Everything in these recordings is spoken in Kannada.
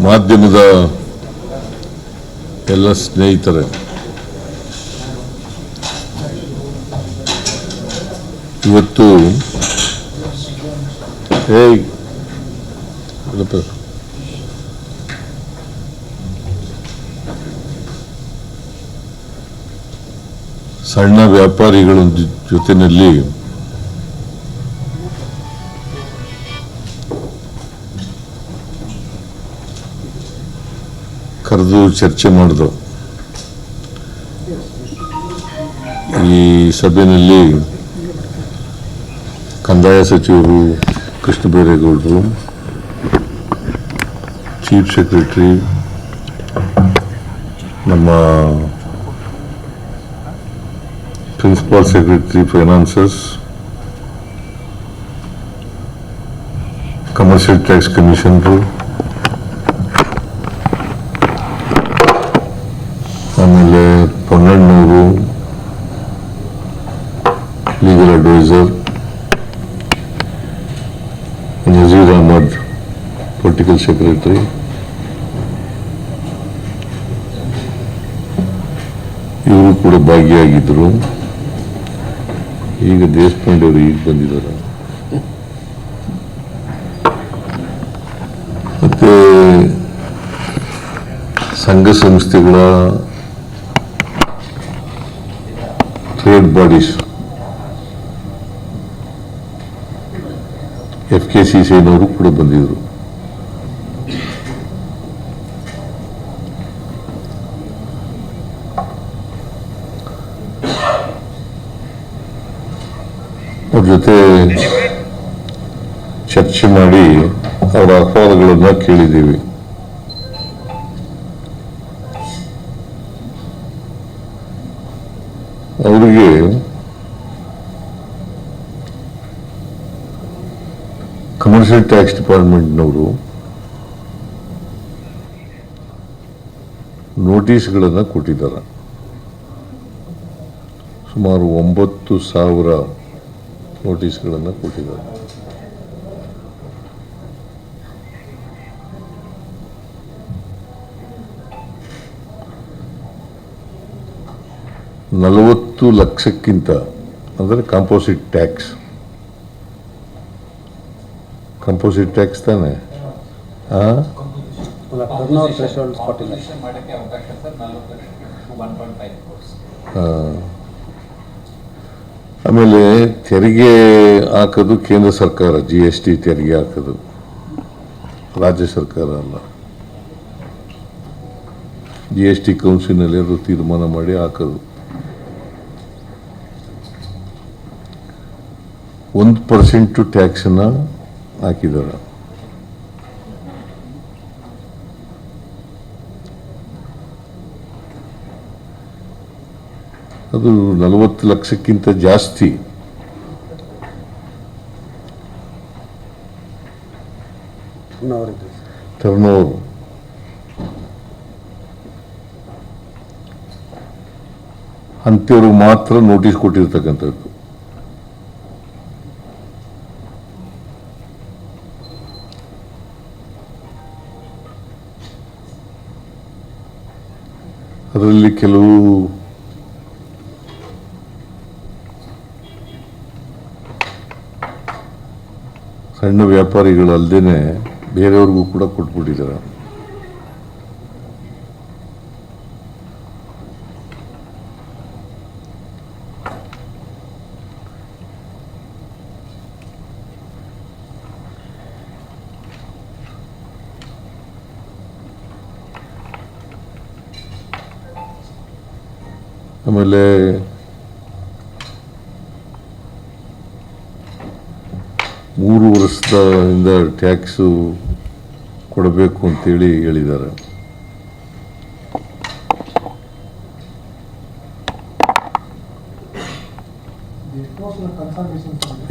ಮಾಧ್ಯಮದ ಎಲ್ಲ ಸ್ನೇಹಿತರೆ ಇವತ್ತು. ಸಣ್ಣ ವ್ಯಾಪಾರಿಗಳ ಜೊ- ಕರೆದು ಚರ್ಚೆ ಮಾಡಿದ್ರು ಈ ಸಭೆಯಲ್ಲಿ ಕಂದಾಯ ಸಚಿವರು ಕೃಷ್ಣ ಬೈರೇಗೌಡರು ಚೀಫ್ ಸೆಕ್ರೆಟರಿ ನಮ್ಮ principal secretary finances commercial tax commissioner ಆಮೇಲೆ ಪೊನ್ನಣ್ಣವರು legal advisor Nazeer Ahmed political secretary ಇವರು ಕೂಡ ಭಾಗಿಯಾಗಿದ್ದರು ಈಗ ದೇಶಪಾಂಡೆ ಅವರು ಈಗ ಬಂದಿದ್ದಾರೆ. ಮತ್ತೆ ಸಂಘ ಸಂಸ್ಥೆಗಳ trade bodies. F K C ಸಿನವರು ಕೂಡ ಬಂದಿದ್ರು ಅವ್ರ ಜೊತೆ ಚರ್ಚೆ ಮಾಡಿ ಅವರ ಅಹವಾಲುಗಳನ್ನ ಕೇಳಿದ್ದೀವಿ ಅವರಿಗೆ ಕಮರ್ಷಿಯಲ್ ಟ್ಯಾಕ್ಸ್ ಡಿಪಾರ್ಟ್ಮೆಂಟ್ನವರು ನೋಟಿಸ್ಗಳನ್ನು ಕೊಟ್ಟಿದ್ದಾರೆ. ಸುಮಾರು ಒಂಬತ್ತು ಸಾವಿರ ನೋಟಿಸ್ಗಳನ್ನು ಕೊಟ್ಟಿದ್ದಾರೆ. ನಲವತ್ತು ಲಕ್ಷಕ್ಕಿಂತ, ಅಂದರೆ ಕಾಂಪೋಸಿಟ್ ಟ್ಯಾಕ್ಸ್ ಕಂಪೋಸಿಟ್ ಟ್ಯಾಕ್ಸ್ ತಾನೆ? ಹಾಂ. ಆಮೇಲೆ ತೆರಿಗೆ ಹಾಕೋದು ಕೇಂದ್ರ ಸರ್ಕಾರ ಜಿ ಎಸ್ ಟಿ ತೆರಿಗೆ ಹಾಕೋದು. ರಾಜ್ಯ ಸರ್ಕಾರ ಅಲ್ಲ. ಜಿ ಎಸ್ ಟಿ ಕೌನ್ಸಿಲ್ನಲ್ಲಿ ಅದು ತೀರ್ಮಾನ ಮಾಡಿ ಹಾಕೋದು. ಒಂದು ಪರ್ಸೆಂಟು ಟ್ಯಾಕ್ಸನ್ನು ಹಾಕಿದ್ದಾರೆ. ಅದು ನಲವತ್ತು ಲಕ್ಷಕ್ಕಿಂತ ಜಾಸ್ತಿ. ಟರ್ನೋವರ್ ಅಂತೆಯವರು ಅಂಥವ್ರಿಗೆ ಮಾತ್ರ ನೋಟಿಸ್ ಕೊಟ್ಟಿರ್ತಕ್ಕಂಥದ್ದು. ಅದರಲ್ಲಿ ಕೆಲವು ಸಣ್ಣ ವ್ಯಾಪಾರಿಗಳು ಅಲ್ಲದೇನೆ ಬೇರೆಯವ್ರಿಗೂ ಕೂಡ ಕೊಟ್ಬಿಟ್ಟಿದ್ದಾರೆ. ಆಮೇಲೆ ಮೂರು ವರ್ಷದಿಂದ ಟ್ಯಾಕ್ಸು ಕೊಡಬೇಕು ಅಂತೇಳಿ ಹೇಳಿದ್ದಾರೆ.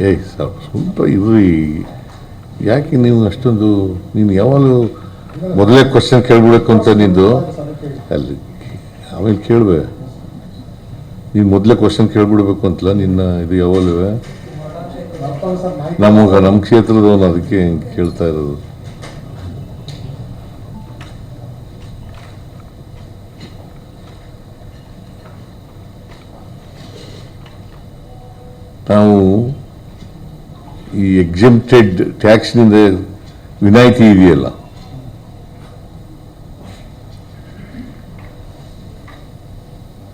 ಏಯ್ ಸರ್ ಸ್ವಲ್ಪ ಇರ್ರಿ. ಯಾಕೆ ನೀವು ಅಷ್ಟೊಂದು, ನೀನು ಯಾವಾಗಲೂ ಮೊದಲೇ ಕ್ವಶನ್ ಅಂತ ನಿಂದು? ಅಲ್ಲಿ, ಆಮೇಲೆ ಕೇಳ್ಬೆ. ಈ ಮೊದಲೇ ಕ್ವಶನ್ ಕೇಳ್ಬಿಡ್ಬೇಕು ಅಂತಲ್ಲ ನಿನ್ನ ಇದು ಯಾವಲ್ಲಿವೆ ನಮಗೆ ನಮ್ಮ ಕ್ಷೇತ್ರದವನು ಅದಕ್ಕೆ ಕೇಳ್ತಾ ಇರೋದು. ನಾವು ಈ ಎಕ್ಸೆಂಪ್ಟೆಡ್ ಟ್ಯಾಕ್ಸ್ನಿಂದ ವಿನಾಯಿತಿ ಇದೆಯಲ್ಲ?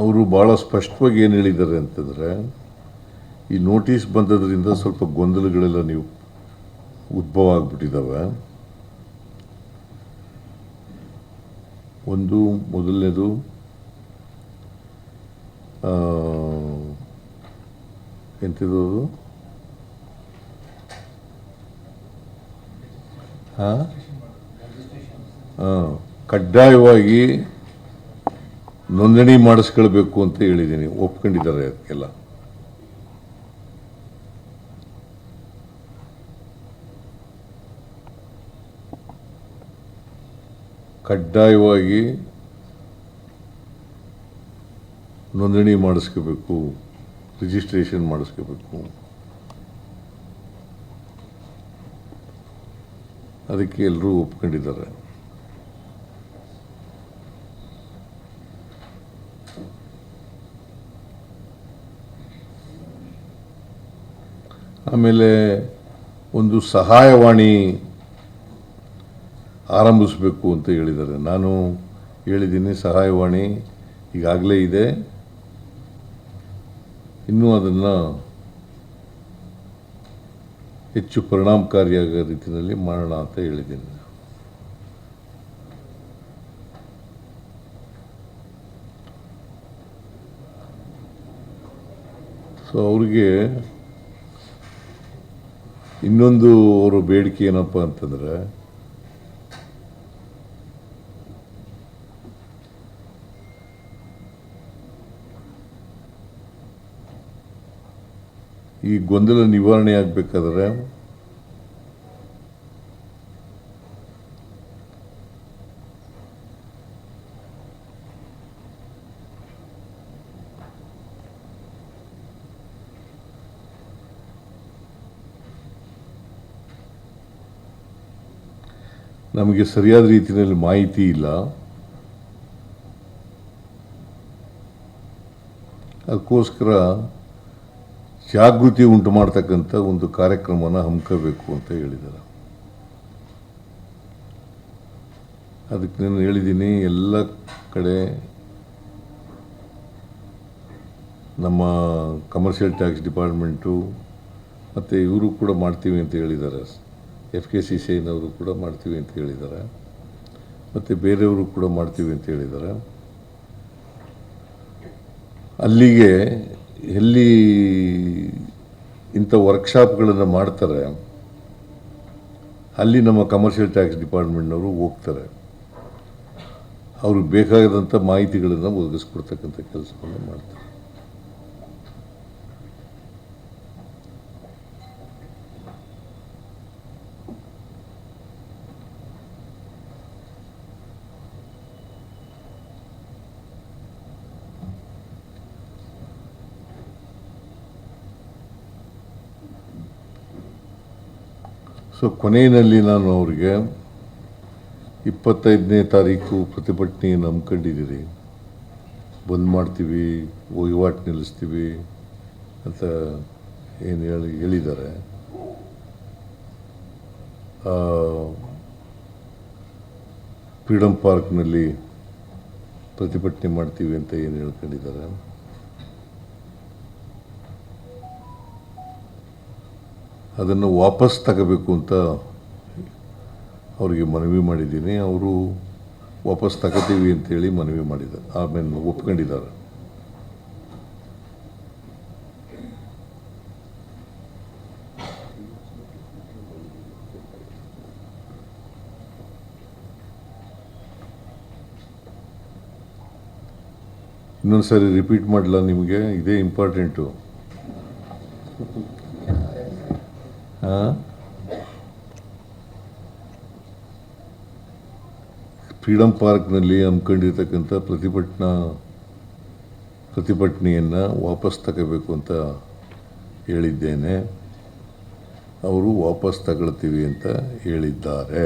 ಅವರು ಭಾಳ ಸ್ಪಷ್ಟವಾಗಿ ಏನು ಹೇಳಿದ್ದಾರೆ ಅಂತಂದರೆ, ಈ ನೋಟಿಸ್ ಬಂದದ್ರಿಂದ ಸ್ವಲ್ಪ ಗೊಂದಲಗಳೆಲ್ಲ ನೀವು ಉದ್ಭವ ಆಗ್ಬಿಟ್ಟಿದ್ದಾವೆ ಒಂದು, ಮೊದಲನೇದು ಎಂಥದ್ದು ಹಾಂ ಕಡ್ಡಾಯವಾಗಿ ನೋಂದಣಿ ಮಾಡಿಸ್ಕೊಳ್ಬೇಕು ಅಂತ ಹೇಳಿದ್ದೀನಿ. ಒಪ್ಕೊಂಡಿದ್ದಾರೆ ಅದಕ್ಕೆಲ್ಲ ಕಡ್ಡಾಯವಾಗಿ ನೋಂದಣಿ ಮಾಡಿಸ್ಕೋಬೇಕು ರಿಜಿಸ್ಟ್ರೇಷನ್ ಮಾಡಿಸ್ಕೋಬೇಕು ಅದಕ್ಕೆ ಎಲ್ಲರೂ ಒಪ್ಕೊಂಡಿದ್ದಾರೆ. ಆಮೇಲೆ ಒಂದು ಸಹಾಯವಾಣಿ ಆರಂಭಿಸಬೇಕು ಅಂತ ಹೇಳಿದ್ದಾರೆ. ನಾನು ಹೇಳಿದ್ದೀನಿ ಸಹಾಯವಾಣಿ ಈಗಾಗಲೇ ಇದೆ. ಇನ್ನೂ ಅದನ್ನು ಹೆಚ್ಚು ಪರಿಣಾಮಕಾರಿಯಾದ ರೀತಿಯಲ್ಲಿ ಮಾಡೋಣ ಅಂತ ಹೇಳಿದ್ದೀನಿ. ಸೊ ಅವ್ರಿಗೆ ಇನ್ನೊಂದು ಅವರ ಬೇಡಿಕೆ ಏನಪ್ಪ ಅಂತಂದರೆ ಈ ಗೊಂದಲ ನಿವಾರಣೆ ಆಗಬೇಕಾದ್ರೆ ನಮಗೆ ಸರಿಯಾದ ರೀತಿಯಲ್ಲಿ ಮಾಹಿತಿ ಇಲ್ಲ. ಅದಕ್ಕೋಸ್ಕರ ಜಾಗೃತಿ ಉಂಟು ಮಾಡ್ತಕ್ಕಂಥ ಒಂದು ಕಾರ್ಯಕ್ರಮನ ಹಮ್ಮಿಕೋಬೇಕು ಅಂತ ಹೇಳಿದ್ದಾರೆ. ಅದಕ್ಕೆ ನಾನು ಹೇಳಿದ್ದೀನಿ, ಎಲ್ಲ ಕಡೆ ನಮ್ಮ ಕಮರ್ಷಿಯಲ್ ಟ್ಯಾಕ್ಸ್ ಡಿಪಾರ್ಟ್ಮೆಂಟು ಮತ್ತು ಇವರು ಕೂಡ ಮಾಡ್ತೀವಿ ಅಂತ ಹೇಳಿದ್ದಾರೆ. ಎಫ್ ಕೆ ಸಿ ಸಿ ಐನವರು ಕೂಡ ಮಾಡ್ತೀವಿ ಅಂತ ಹೇಳಿದ್ದಾರೆ. ಮತ್ತು ಬೇರೆಯವರು ಕೂಡ ಮಾಡ್ತೀವಿ ಅಂತ ಹೇಳಿದ್ದಾರೆ. ಅಲ್ಲಿಗೆ ಎಲ್ಲಿ ಇಂಥ ವರ್ಕ್ಶಾಪ್ಗಳನ್ನು ಮಾಡ್ತಾರೆ, ಅಲ್ಲಿ ನಮ್ಮ ಕಮರ್ಷಿಯಲ್ ಟ್ಯಾಕ್ಸ್ ಡಿಪಾರ್ಟ್ಮೆಂಟ್ನವರು ಹೋಗ್ತಾರೆ. ಅವ್ರಿಗೆ ಬೇಕಾದಂಥ ಮಾಹಿತಿಗಳನ್ನು ಒದಗಿಸ್ಕೊಡ್ತಕ್ಕಂಥ ಕೆಲಸವನ್ನು ಮಾಡ್ತಾರೆ. ಸೊ, ಕೊನೆಯಲ್ಲಿ ನಾನು ಅವ್ರಿಗೆ ಇಪ್ಪತ್ತೈದನೇ ತಾರೀಕು ಪ್ರತಿಭಟನೆ ನಂಬ್ಕೊಂಡಿದ್ದೀರಿ. ಬಂದ್ ಮಾಡ್ತೀವಿ, ವಹಿವಾಟು ನಿಲ್ಲಿಸ್ತೀವಿ ಅಂತ ಏನು ಹೇಳಿ, ಹೇಳಿದ್ದಾರೆ. ಫ್ರೀಡಮ್ ಪಾರ್ಕ್ನಲ್ಲಿ ಪ್ರತಿಭಟನೆ ಮಾಡ್ತೀವಿ ಅಂತ ಏನು ಹೇಳ್ಕೊಂಡಿದ್ದಾರೆ. ಅದನ್ನು ವಾಪಸ್ ತಗೋಬೇಕು ಅಂತ ಅವರಿಗೆ ಮನವಿ ಮಾಡಿದ್ದೀನಿ. ಅವರು ವಾಪಸ್ ತಗೋತೀವಿ ಅಂತೇಳಿ ಮನವಿ ಮಾಡಿದ್ದಾರೆ. ಆಮೇಲೆ ಒಪ್ಕೊಂಡಿದ್ದಾರೆ. ಇನ್ನೊಂದು ಸಾರಿ ರಿಪೀಟ್ ಮಾಡಲ್ಲ ನಿಮಗೆ? ಇದೇ ಇಂಪಾರ್ಟೆಂಟು ಹಾಂ ಫ್ರೀಡಮ್ ಪಾರ್ಕ್ನಲ್ಲಿ ಹಮ್ಮಿಕೊಂಡಿರ್ತಕ್ಕಂಥ ಪ್ರತಿಭಟನಾ ಪ್ರತಿಭಟನೆಯನ್ನು ವಾಪಸ್ ತಗೋಬೇಕು ಅಂತ ಹೇಳಿದ್ದೇನೆ. ಅವರು ವಾಪಸ್ ತಗೊಳ್ತೀವಿ ಅಂತ ಹೇಳಿದ್ದಾರೆ.